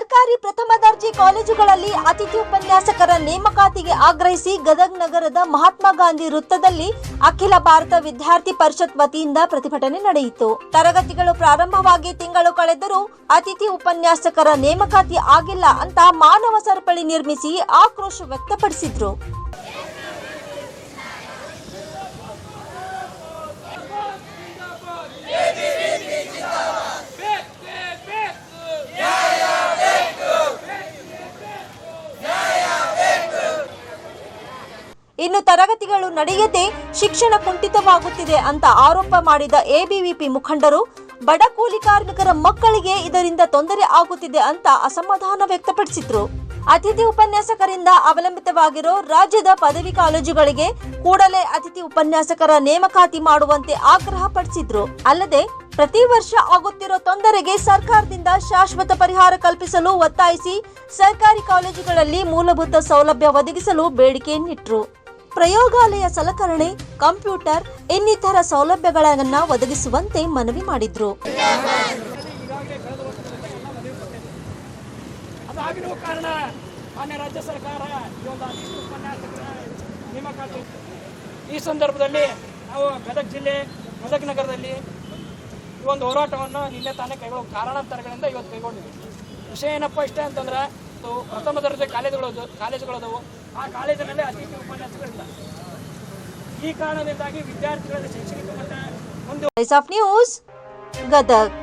ಸರ್ಕಾರಿ ಪ್ರಥಮ ದರ್ಜೆ ಕಾಲೇಜುಗಳಲ್ಲಿ ಅತಿಥಿ ಉಪನ್ಯಾಸಕರ ನೇಮಕಾತಿಗೆ ಆಗ್ರಹಿಸಿ ಗದಗ್ ನಗರದ ಮಹಾತ್ಮ ಗಾಂಧಿ ವೃತ್ತದಲ್ಲಿ ಅಖಿಲ ಭಾರತ ವಿದ್ಯಾರ್ಥಿ ಪರಿಷತ್ ವತಿಯಿಂದ ಪ್ರತಿಭಟನೆ ನಡೆಯಿತು. ತರಗತಿಗಳು ಪ್ರಾರಂಭವಾಗಿ ತಿಂಗಳು ಕಳೆದರೂ ಅತಿಥಿ ಉಪನ್ಯಾಸಕರ ನೇಮಕಾತಿ ಆಗಿಲ್ಲ ಅಂತ ಮಾನವ ಸರಪಳಿ ನಿರ್ಮಿಸಿ ಆಕ್ರೋಶ ವ್ಯಕ್ತಪಡಿಸಿದ್ರು. ಇನ್ನು ತರಗತಿಗಳು ನಡೆಯದೆ ಶಿಕ್ಷಣ ಕುಂಠಿತವಾಗುತ್ತಿದೆ ಅಂತ ಆರೋಪ ಮಾಡಿದ ಎಬಿವಿಪಿ ಮುಖಂಡರು, ಬಡ ಕೂಲಿ ಕಾರ್ಮಿಕರ ಮಕ್ಕಳಿಗೆ ಇದರಿಂದ ತೊಂದರೆ ಆಗುತ್ತಿದೆ ಅಂತ ಅಸಮಾಧಾನ ವ್ಯಕ್ತಪಡಿಸಿದ್ರು. ಅತಿಥಿ ಉಪನ್ಯಾಸಕರಿಂದ ಅವಲಂಬಿತವಾಗಿರೋ ರಾಜ್ಯದ ಪದವಿ ಕಾಲೇಜುಗಳಿಗೆ ಕೂಡಲೇ ಅತಿಥಿ ಉಪನ್ಯಾಸಕರ ನೇಮಕಾತಿ ಮಾಡುವಂತೆ ಆಗ್ರಹ ಪಡಿಸಿದ್ರು. ಅಲ್ಲದೆ, ಪ್ರತಿ ವರ್ಷ ಆಗುತ್ತಿರೋ ತೊಂದರೆಗೆ ಸರ್ಕಾರದಿಂದ ಶಾಶ್ವತ ಪರಿಹಾರ ಕಲ್ಪಿಸಲು ಒತ್ತಾಯಿಸಿ ಸರ್ಕಾರಿ ಕಾಲೇಜುಗಳಲ್ಲಿ ಮೂಲಭೂತ ಸೌಲಭ್ಯ ಒದಗಿಸಲು ಬೇಡಿಕೆಯನ್ನಿಟ್ರು. ಪ್ರಯೋಗಾಲಯ ಸಲಕರಣೆ, ಕಂಪ್ಯೂಟರ್, ಇನ್ನಿತರ ಸೌಲಭ್ಯಗಳನ್ನ ಒದಗಿಸುವಂತೆ ಮನವಿ ಮಾಡಿದ್ರು. ಈ ಸಂದರ್ಭದಲ್ಲಿ ನಾವು ಗದಗ ಜಿಲ್ಲೆ, ಗದಗ ನಗರದಲ್ಲಿ ಈ ಒಂದು ಹೋರಾಟವನ್ನು ನಿನ್ನೆ ತಾನೇ ಕೈಗೊಳ್ಳುವ ಕಾರಣಾಂತರಗಳಿಂದ ಇವತ್ತು ಕೈಗೊಂಡಿದ್ದೀವಿ. ವಿಷಯ ಏನಪ್ಪ ಇಷ್ಟೇ ಅಂತಂದ್ರೆ ಇದು ಪ್ರಥಮ ದರ್ಜೆ ಕಾಲೇಜುಗಳು ಕಾಲೇಜುಗಳದವು ಆ ಕಾಲೇಜಿನಲ್ಲಿ ಅತಿಥಿ ಉಪನ್ಯಾಸಗಳಿಲ್ಲ. ಈ ಕಾರಣದಿಂದಾಗಿ ವಿದ್ಯಾರ್ಥಿಗಳಲ್ಲಿ ಶೈಕ್ಷಣಿಕ ಮಟ್ಟ ಆಫ್ ನ್ಯೂಸ್ ಗದಗ್.